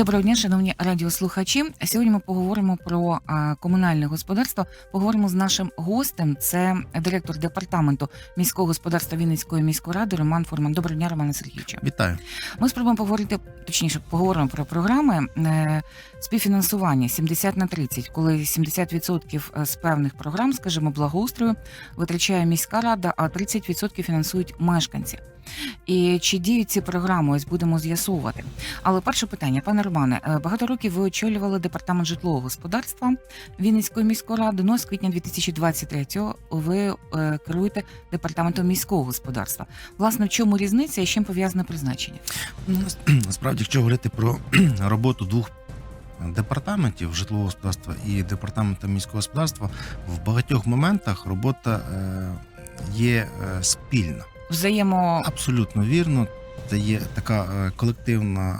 Доброго дня, шановні радіослухачі. Сьогодні ми поговоримо про комунальне господарство. Поговоримо з нашим гостем. Це директор департаменту міського господарства Вінницької міської ради Роман Фурман. Доброго дня, Романе Сергійовичу. Вітаю. Ми спробуємо поговорити точніше, поговоримо про програми е, співфінансування 70 на 30, коли 70% з певних програм, скажімо, благоустрою, витрачає міська рада, а 30% фінансують мешканці. І чи діють ці програми? Ось будемо з'ясовувати. Але перше питання, пане Романе, е, багато років ви очолювали департамент житлового господарства Вінницької міської ради. Ну з квітня 2023-го ви е, керуєте департаментом міського господарства. Власне, в чому різниця і з чим пов'язане призначення? Ну, Насправді, якщо говорити про роботу двох департаментів житлового господарства і департаменту міського господарства, в багатьох моментах робота е, є спільна. Взаємо Абсолютно вірно. Це є така е, колективна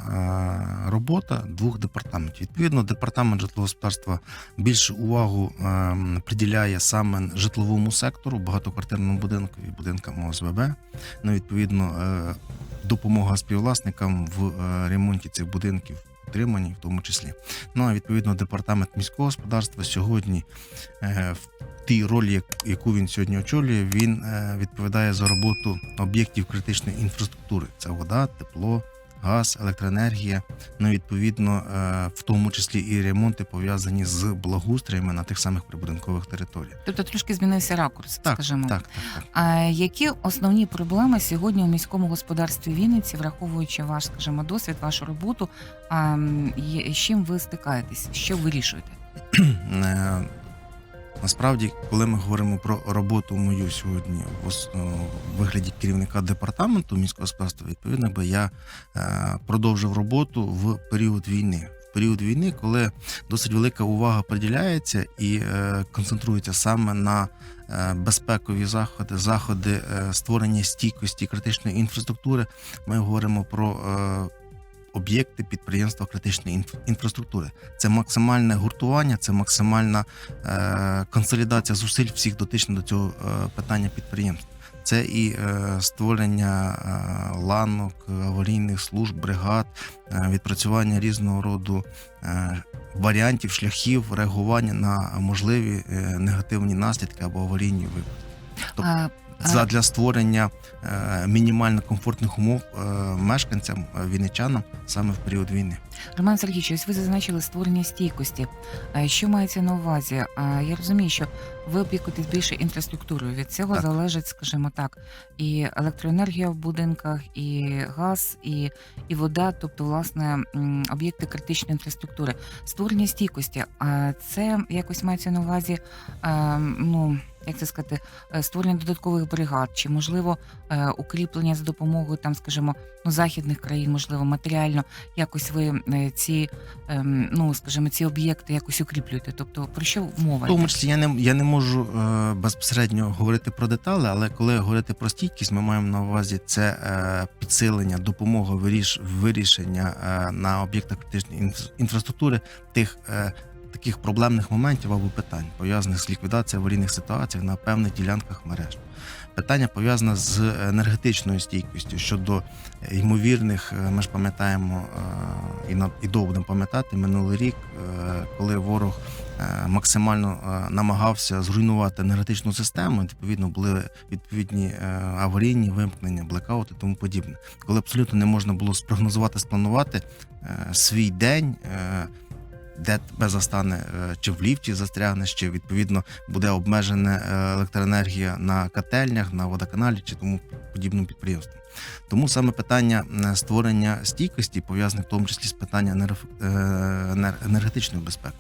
е, робота двох департаментів. Відповідно, департамент житлового господарства більше увагу е, приділяє саме житловому сектору, багатоквартирному будинку і будинкам ОСББ. Ну, відповідно, допомога співвласникам в ремонті цих будинків, утриманні, в тому числі. Ну а відповідно, департамент міського господарства сьогодні е, в тій ролі, яку він сьогодні очолює, він е, відповідає за роботу об'єктів критичної інфраструктури: це вода, тепло, газ, електроенергія. Ну, відповідно, е, в тому числі і ремонти пов'язані з благоустроями на тих самих прибудинкових територіях. тобто трошки змінився ракурс, Так, скажімо. так, так, так. А які основні проблеми сьогодні у міському господарстві Вінниці, враховуючи ваш, скажімо, досвід, вашу роботу, а, з чим ви стикаєтесь? Що вирішуєте? Е, Насправді, коли ми говоримо про роботу мою сьогодні в вигляді керівника департаменту міського господарства, відповідно, би я е, продовжив роботу в період війни. В період війни, коли досить велика увага приділяється і е, концентрується саме на е, безпекові заходи, заходи е, створення стійкості критичної інфраструктури, ми говоримо про е, об'єкти підприємства критичної інфраструктури. Це максимальне гуртування, це максимальна е, консолідація зусиль всіх дотичних до цього е, питання підприємств. Це і е, створення е, ланок, аварійних служб, бригад, відпрацювання різного роду варіантів, шляхів реагування на можливі негативні наслідки або аварійні випадки. Тобто Задля створення е, мінімально комфортних умов е, мешканцям, е, вінничанам саме в період війни. Роман Сергійович, ось ви зазначили створення стійкості. А Що мається на увазі? А, Я розумію, що ви опікуєтесь більше інфраструктурою. Від цього Так. залежить, скажімо так, і електроенергія в будинках, і газ, і, і вода, тобто, власне, об'єкти критичної інфраструктури. Створення стійкості. А це якось мається на увазі, е, ну. Як це сказати, е, створення додаткових бригад, чи можливо е, укріплення за допомогою там, скажімо, ну західних країн, можливо, матеріально якось ви е, ці, ем, ну скажімо, ці об'єкти якось укріплюєте. Тобто про що мова? В тому числі я не я не можу безпосередньо говорити про деталі, але коли говорити про стійкість, ми маємо на увазі це підсилення, допомога виріш, вирішення на об'єктах критичної інф- інфраструктури тих. Таких проблемних моментів або питань пов'язаних з ліквідацією аварійних ситуацій на певних ділянках мереж. Питання пов'язане з енергетичною стійкістю щодо ймовірних. е, Ми ж пам'ятаємо е, і на і довго будемо пам'ятати минулий рік, е, коли ворог максимально намагався зруйнувати енергетичну систему. Відповідно, були відповідні аварійні вимкнення, блекаути тому подібне. Коли абсолютно не можна було спрогнозувати, спланувати свій день. Де тебе застане, е, чи в ліфті застрягнеш, чи відповідно буде обмежена е, електроенергія на котельнях, на водоканалі чи тому подібному підприємству. Тому саме питання е, створення стійкості пов'язане в тому числі з питанням енерг- енергетичної безпеки.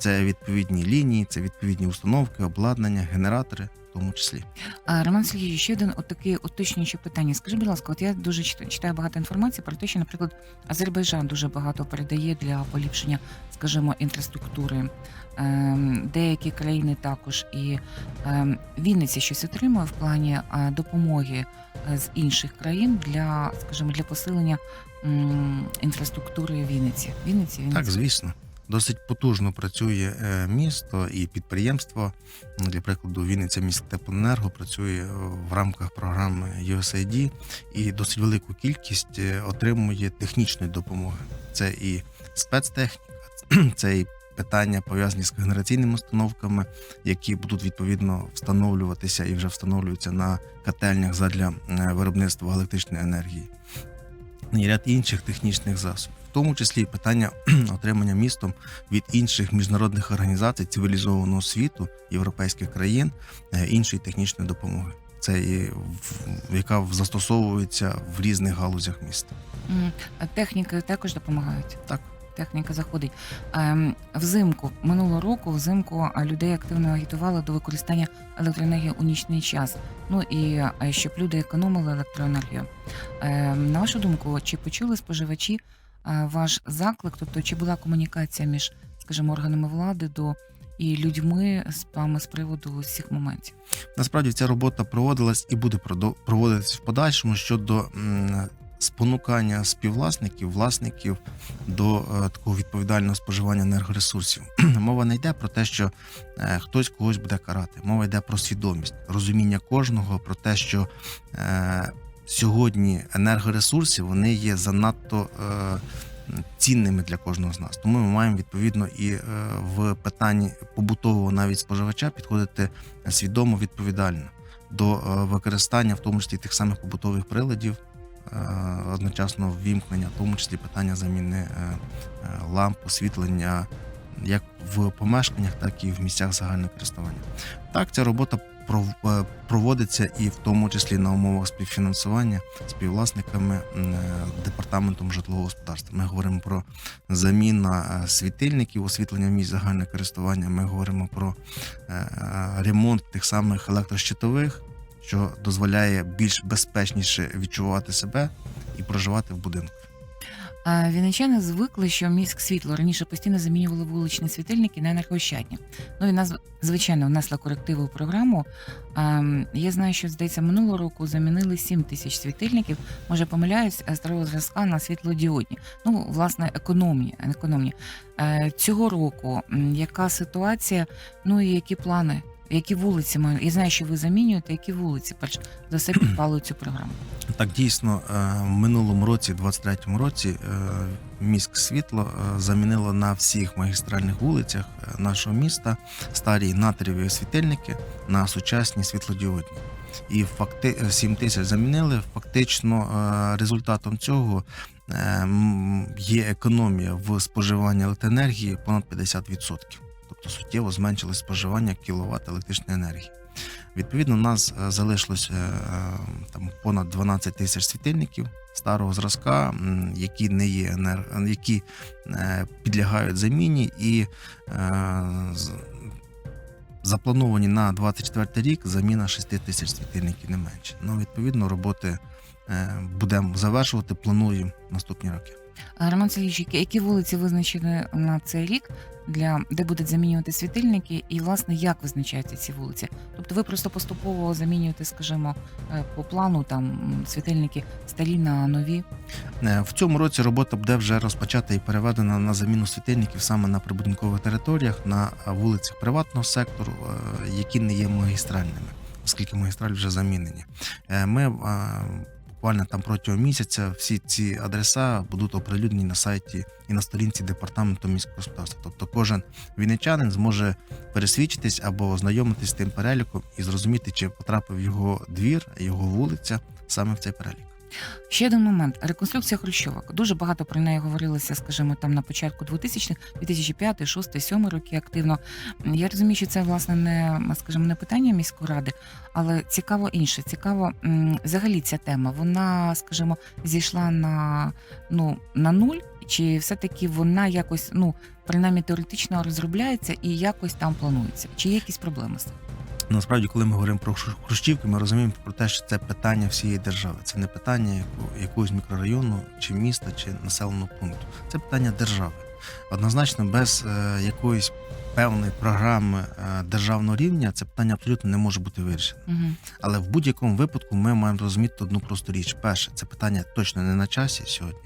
Це відповідні лінії, це відповідні установки, обладнання, генератори, в тому числі. А, Роман Сергійович, ще один отаке уточнююче питання. Скажіть, будь ласка, от я дуже чит- читаю багато інформації про те, що, наприклад, Азербайджан дуже багато передає для поліпшення, скажімо, інфраструктури. Ем, Деякі країни також і ем, Вінниця щось отримує в плані допомоги е, з інших країн для, скажімо, для посилення інфраструктури Вінниці. Вінниці, Вінниці. Так, звісно. Досить потужно працює е, місто і підприємство. Для прикладу, Вінниця міськ теплоенерго працює е, в рамках програми USAID і досить велику кількість е, отримує технічної допомоги. Це і спецтехніка, це і питання пов'язані з генераційними установками, які будуть відповідно встановлюватися і вже встановлюються на котельнях задля виробництва електричної енергії. І ряд інших технічних засобів, в тому числі і питання отримання містом від інших міжнародних організацій цивілізованого світу, європейських країн е, іншої технічної допомоги. Це і в- яка застосовується в різних галузях міста. А Техніки також допомагають. Так. Техніка заходить. Ем, взимку минулого року взимку людей активно агітували до використання електроенергії у нічний час. Ну і е, щоб люди економили електроенергію. Ем, на вашу думку, чи почули споживачі ваш заклик? Тобто, чи була комунікація між, скажімо, органами влади до і людьми з приводу усіх моментів? Насправді ця робота проводилась і буде проводитись в подальшому щодо спонукання співвласників, власників до е, такого відповідального споживання енергоресурсів. Мова не йде про те, що е, хтось когось буде карати. Мова йде про свідомість, розуміння кожного про те, що е, сьогодні енергоресурси вони є занадто. Е, Цінними для кожного з нас, тому ми маємо відповідно і е, в питанні побутового навіть споживача підходити свідомо відповідально до е, використання, в тому числі тих самих побутових приладів, одночасно ввімкнення, в тому числі питання заміни ламп, освітлення як в помешканнях, так і в місцях загального користування. Так, ця робота проводиться і в тому числі на умовах співфінансування співвласниками е, департаментом житлового господарства. Ми говоримо про заміну е, світильників, освітлення місць загального користування. Ми говоримо про е, е, ремонт тих самих електрощитових, що дозволяє більш безпечніше відчувати себе і проживати в будинку. Вінничани звикли, що міськ світло раніше постійно замінювали вуличні світильники на енергоощадні. Ну і нас звичайно внесла корективи у програму. Я знаю, що здається, минулого року замінили 7 тисяч світильників. Може, помиляюсь, е, старого зразка на світлодіодні. Ну, власне, економні. економні. Е, Цього року яка ситуація? Ну і які плани? Які вулиці мають? Я знаю, що ви замінюєте, які вулиці перш за все підпали цю програму. Так дійсно е, в минулому році, 23-му році, е, міськ світло е, замінило на всіх магістральних вулицях нашого міста старі натрієві світильники на сучасні світлодіодні. І факти 7 тисяч замінили. Фактично, результатом цього є економія в споживанні електроенергії понад 50%. Тобто суттєво зменшилось споживання кіловат електричної енергії. Відповідно, у нас е, залишилось е, е, там понад 12 тисяч світильників старого зразка, які не є енер... які підлягають заміні і заплановані на 24 рік заміна 6 тисяч світильників не менше. Ну, відповідно, роботи будемо завершувати, плануємо наступні роки. Роман Сергійович, які, вулиці визначені на цей рік, для де будуть замінювати світильники, і власне як визначаються ці вулиці? Тобто ви просто поступово замінюєте, скажімо, е, по плану там світильники старі на нові. Е, В цьому році робота буде вже розпочата і переведена на заміну світильників саме на прибудинкових територіях, на е, вулицях приватного сектору, які не є магістральними, оскільки магістралі вже замінені. Ми буквально там протягом місяця всі ці адреса будуть оприлюднені на сайті і на сторінці департаменту міського господарства. Тобто кожен вінничанин зможе пересвідчитись або ознайомитись з тим переліком і зрозуміти, чи потрапив його двір, його вулиця саме в цей перелік. Ще один момент: реконструкція Хрущовок. Дуже багато про неї говорилося, скажімо, там на початку 2000-х, 2005, 2006, 2007 роки активно. Я розумію, що це власне не скажімо, не питання міської ради, але цікаво інше. Цікаво, взагалі ця тема. Вона, скажімо, зійшла на ну на нуль, чи все-таки вона якось, ну принаймні теоретично розробляється і якось там планується? Чи є якісь проблеми з цим? Насправді, коли ми говоримо про Хрущівки, ми розуміємо про те, що це питання всієї держави. Це не питання якогось мікрорайону, чи міста, чи населеного пункту. Це питання держави. Однозначно, без е, якоїсь певної програми е, державного рівня це питання абсолютно не може бути вирішено. Угу. Але в будь-якому випадку ми маємо розуміти одну просту річ: перше, це питання точно не на часі сьогодні.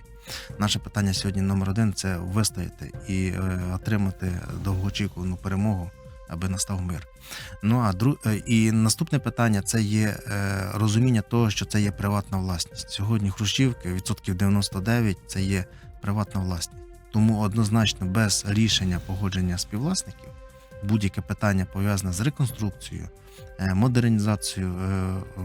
Наше питання сьогодні номер один це вистояти і е, отримати довгоочікувану перемогу, аби настав мир. Ну а дру... е, і наступне питання це є е, розуміння того, що це є приватна власність. Сьогодні Хрущівки відсотків 99 це є приватна власність. Тому однозначно без рішення погодження співвласників будь-яке питання пов'язане з реконструкцією, е, модернізацією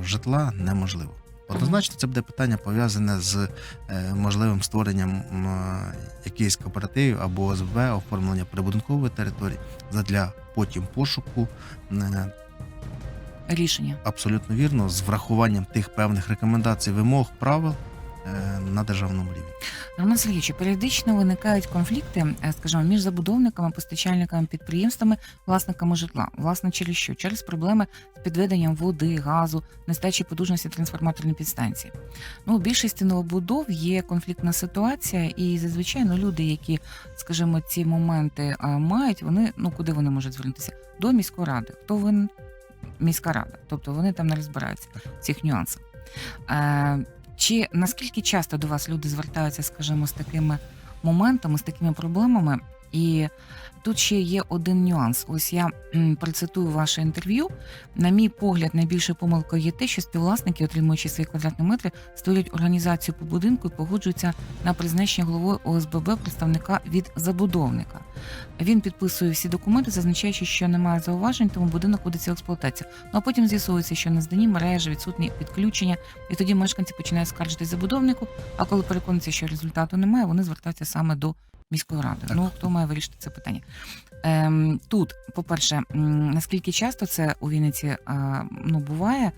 житла неможливо. Однозначно, це буде питання пов'язане з е, можливим створенням е, якихось кооперативів або ОСБ, оформлення прибудинкової території задля потім пошуку е, Рішення. абсолютно вірно з врахуванням тих певних рекомендацій, вимог, правил е, на державному рівні. Роман Сергійович, періодично виникають конфлікти, е, скажімо, між забудовниками, постачальниками, підприємствами, власниками житла. Власне, через що? Через проблеми з підведенням води, газу, нестачі потужності трансформаторної підстанції. Ну, у більшості новобудов є конфліктна ситуація, і зазвичай ну, люди, які, скажімо, ці моменти е, мають, вони ну куди вони можуть звернутися? До міської ради. Хто винен? Міська рада. Тобто вони там не розбираються в цих нюансах. Чи наскільки часто до вас люди звертаються, скажімо, з такими моментами, з такими проблемами? І тут ще є один нюанс. Ось я процитую ваше інтерв'ю. На мій погляд, найбільшою помилкою є те, що співвласники, отримуючи свої квадратні метри, створюють організацію по будинку і погоджуються на призначення головою ОСББ представника від забудовника. Він підписує всі документи, зазначаючи, що немає зауважень, тому будинок вводиться в експлуатацію. Ну а потім з'ясується, що на зданні мережі відсутні підключення, і тоді мешканці починають скаржити забудовнику. А коли переконуються, що результату немає, вони звертаються саме до міської ради. Так. Ну хто має вирішити це питання? Ем, тут, по-перше, наскільки часто це у Вінниці а, ну, буває,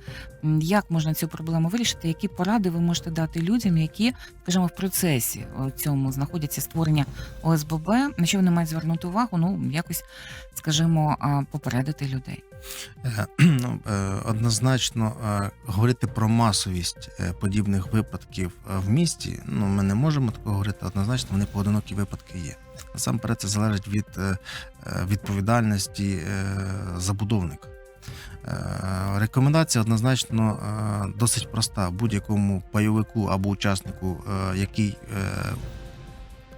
як можна цю проблему вирішити? Які поради ви можете дати людям, які, скажімо, в процесі цьому знаходяться створення ОСББ, на що вони мають звернути увагу? Ну якось, скажімо, попередити людей. Е, Ну, е, однозначно е, говорити про масовість подібних випадків в місті. Ну, ми не можемо такого говорити. Однозначно, вони поодинокі випадки є. Насамперед, це залежить від відповідальності забудовника. Рекомендація однозначно досить проста. Будь-якому пайовику або учаснику, який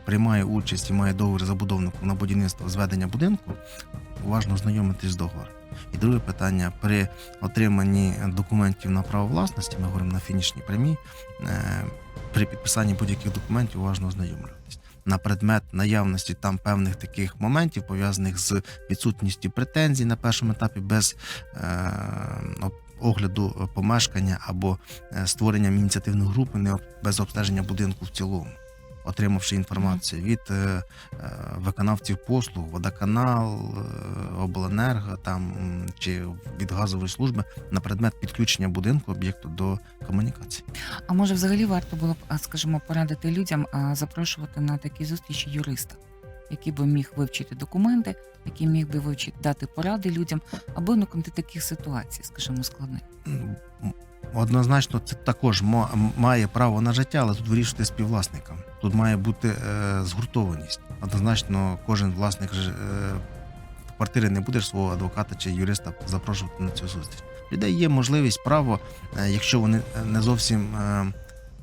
приймає участь і має договір з забудовником на будівництво зведення будинку, уважно ознайомитись з договором. І друге питання: при отриманні документів на право власності, ми говоримо на фінішній прямій, е, при підписанні будь-яких документів уважно ознайомлюватись на предмет наявності там певних таких моментів, пов'язаних з відсутністю претензій на першому етапі без е, огляду помешкання або е, створенням ініціативної групи, не без обстеження будинку в цілому. Отримавши інформацію від е, е, виконавців послуг, водоканал, е, обленерго там чи від газової служби на предмет підключення будинку об'єкту до комунікації. А може, взагалі варто було б, скажімо, порадити людям а, запрошувати на такі зустрічі юриста, який би міг вивчити документи, який міг би вивчити дати поради людям, аби уникнути таких ситуацій, скажімо, складних. Однозначно, це також ма- має право на життя, але тут вирішити співвласникам. Тут має бути е, згуртованість. Однозначно, кожен власник е, квартири не буде свого адвоката чи юриста запрошувати на цю зустріч. Людей є можливість, право, е, якщо вони е, не зовсім е,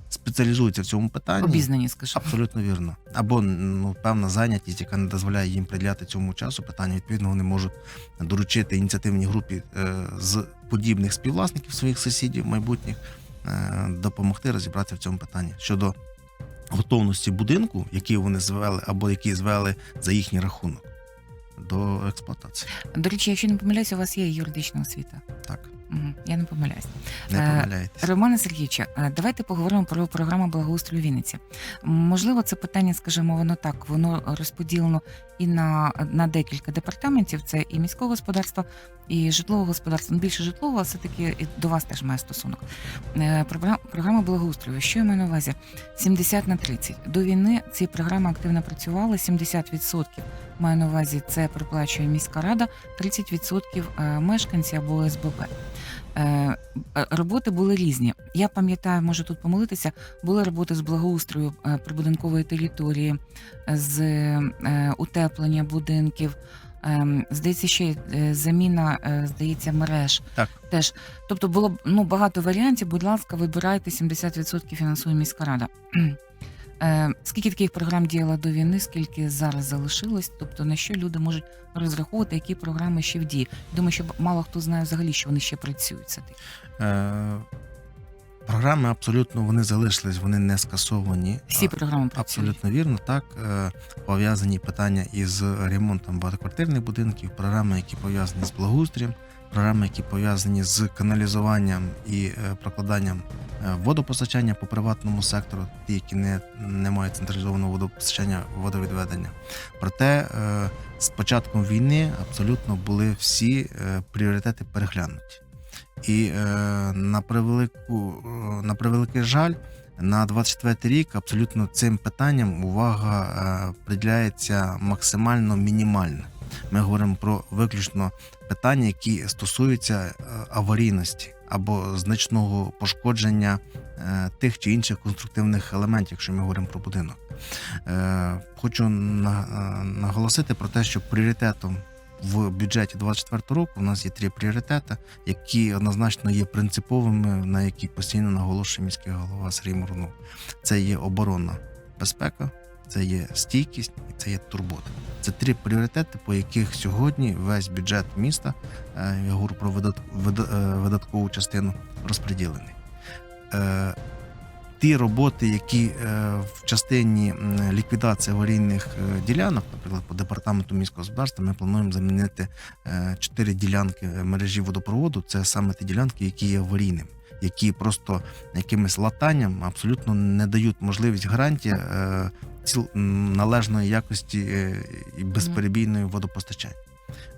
спеціалізуються в цьому питанні. Обізнані, скажімо. Абсолютно вірно. Або ну, певна зайнятість, яка не дозволяє їм приділяти цьому часу питання. Відповідно, вони можуть доручити ініціативній групі е, з подібних співвласників своїх сусідів майбутніх е, допомогти розібратися в цьому питанні щодо готовності будинку, який вони звели, або який звели за їхній рахунок до експлуатації. До речі, якщо не помиляюся, у вас є юридична освіта. Так, Мгм, Я не помиляюсь. не Е. Романе Сергійовичу, е, давайте поговоримо про програму благоустрою Вінниці. М, Можливо, це питання, скажімо, воно так, воно розподілено і на, на декілька департаментів: це і міського господарства, і житлового господарства. Ну, більше житлового, все-таки і до вас теж має стосунок. Е, програ- Програма благоустрою. Що я маю на увазі? 70 на 30. До війни ці програми активно працювали. 70% маю на увазі це проплачує міська рада, 30% е, мешканці або ОСББ. Е, е, Роботи були різні. Я пам'ятаю, можу тут помилитися. Були роботи з благоустрою е, прибудинкової території, з утеплення будинків. Ем, Здається, ще заміна, здається, мереж. Так. Теж. Тобто було ну, багато варіантів. Будь ласка, вибирайте 70% фінансує міська рада. Е, скільки таких програм діяло до війни, скільки зараз залишилось? Тобто на що люди можуть розраховувати, які програми ще в дії? Думаю, що мало хто знає взагалі, що вони ще працюють. Це. Е, програми абсолютно вони залишились, вони не скасовані. Всі програми працюють. Абсолютно вірно, так е, пов'язані питання із ремонтом багатоквартирних будинків, програми, які пов'язані з благоустрієм, програми, які пов'язані з каналізуванням і е, прокладанням е, водопостачання по приватному сектору, ті, які не, не мають централізованого водопостачання водовідведення. Проте е, з початком війни абсолютно були всі пріоритети переглянуті. І на превелику на превеликий жаль, на 24 рік абсолютно цим питанням увага приділяється максимально мінімальна. Ми говоримо про виключно питання, які стосуються е, аварійності або значного пошкодження е, тих чи інших конструктивних елементів, якщо ми говоримо про будинок. Е, Хочу наголосити про те, що пріоритетом в бюджеті 24 року у нас є три пріоритети, які однозначно є принциповими, на які постійно наголошує міський голова Сергій Мурнов. Це є оборонна безпека, це є стійкість і це є турбота. Це три пріоритети, по яких сьогодні весь бюджет міста, е, я говорю про е, видаткову частину, розподілений. Е, Ті роботи, які в частині ліквідації аварійних ділянок, наприклад, по департаменту міського господарства, ми плануємо замінити чотири ділянки мережі водопроводу. Це саме ті ділянки, які є аварійними, які просто якимось латанням абсолютно не дають можливість гарантії ціл належної якості е, і безперебійної водопостачання.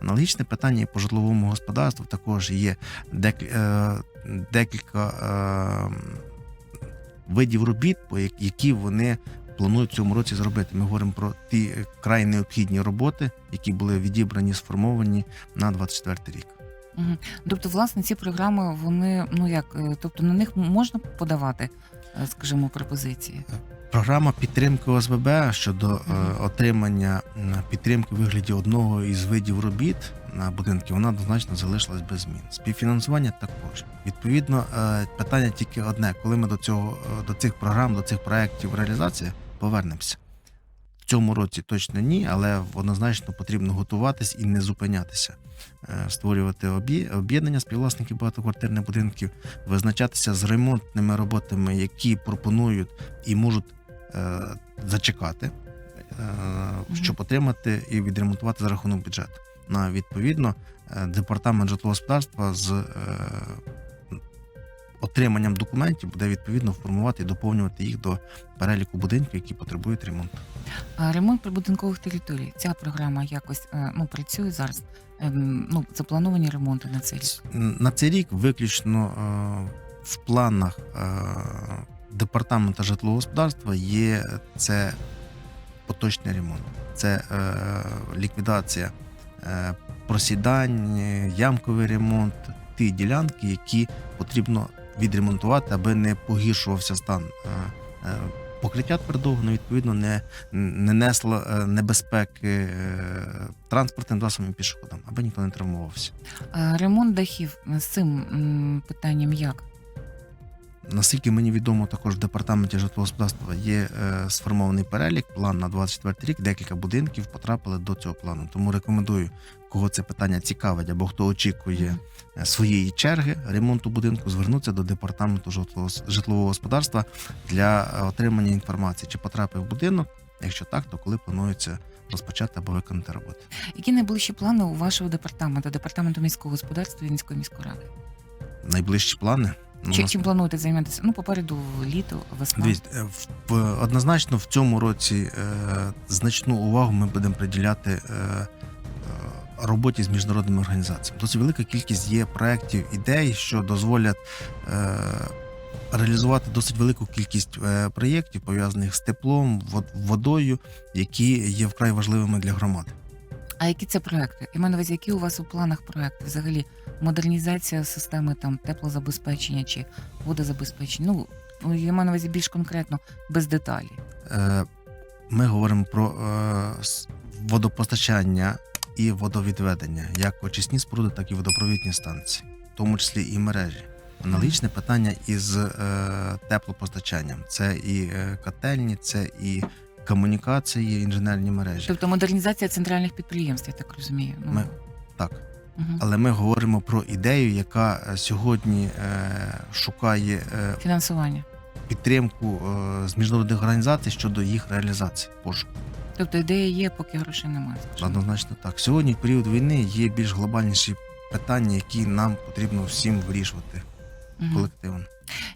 Аналогічне питання і по житловому господарству також є дек- е, декілька е, видів робіт, по які вони планують в цьому році зробити. Ми говоримо про ті край необхідні роботи, які були відібрані, сформовані на 24 рік. Тобто, власне, ці програми, вони ну як, тобто на них можна подавати, скажімо, пропозиції. Програма підтримки ОСББ щодо е, отримання підтримки в вигляді одного із видів робіт на будинки, вона однозначно залишилась без змін. Співфінансування також. Відповідно, е, питання тільки одне: коли ми до цього е, до цих програм, до цих проєктів реалізації повернемося. В цьому році точно ні, але однозначно потрібно готуватись і не зупинятися, створювати об'є- об'єднання співвласників багатоквартирних будинків, визначатися з ремонтними роботами, які пропонують і можуть зачекати, е, щоб отримати і відремонтувати за рахунок бюджету. На відповідно, е, департамент житлового господарства з е, отриманням документів буде відповідно формувати і доповнювати їх до переліку будинків, які потребують ремонту. Ремонт прибудинкових територій. Ця програма якось е, ну, працює зараз. Ну, заплановані ремонти на цей рік. На цей рік виключно е, в планах е, департаменту житлового господарства є це поточний ремонт, це е, ліквідація е, просідань, е, ямковий ремонт, ті ділянки, які потрібно відремонтувати, аби не погіршувався стан. е, е, Покриття твердого, ну, відповідно, не, не несло е, небезпеки е, транспортним засобам і пішоходам, аби ніхто не травмувався. Ремонт дахів е, з цим питанням як? Наскільки мені відомо, також в департаменті житлового господарства є е, сформований перелік, план на 24 рік. Декілька будинків потрапили до цього плану. Тому рекомендую, кого це питання цікавить або хто очікує е, своєї черги ремонту будинку, звернутися до департаменту житлового, житлового господарства для е, отримання інформації, чи потрапив будинок. Якщо так, то коли планується розпочати або виконати роботи. Які найближчі плани у вашого департаменту, департаменту міського господарства Вінницької міської ради? Найближчі плани. Ну, Чи, нас- чим плануєте займатися? Ну, попереду літо, весна. Дивіться, е, в- в- однозначно в цьому році е, значну увагу ми будемо приділяти е, е, роботі з міжнародними організаціями. Досить велика кількість є проєктів, ідей, що дозволять е, реалізувати досить велику кількість е, проєктів, пов'язаних з теплом, вод- водою, які є вкрай важливими для громади. А які це проекти? Я маю на увазі, які у вас у планах проекти? Взагалі модернізація системи там теплозабезпечення чи водозабезпечення? Ну, я маю на увазі більш конкретно, без деталі. Е, Ми говоримо про е, водопостачання і водовідведення, як очисні споруди, так і водопровідні станції, в тому числі і мережі. Аналогічне питання із е, теплопостачанням. Це і е, котельні, це і комунікації, інженерні мережі. Тобто модернізація центральних підприємств, я так розумію. Ну, Ми- Так. Але ми говоримо про ідею, яка е, сьогодні е, шукає е, Фінансування. підтримку з міжнародних організацій щодо їх реалізації. Пошуку. Тобто ідея є, поки грошей немає. Однозначно так. Сьогодні, в період війни, є більш глобальніші питання, які нам потрібно всім вирішувати колективно.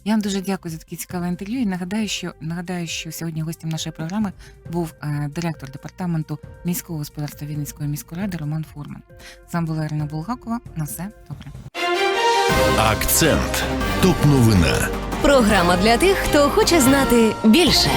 Я вам дуже дякую за таке цікаве інтерв'ю. І нагадаю, що нагадаю, що сьогодні гостем нашої програми був е, директор департаменту міського господарства Вінницької міської ради Роман Фурман. З вами була Ірина Булгакова. На все добре. Акцент. Топ новина. Програма для тих, хто хоче знати більше.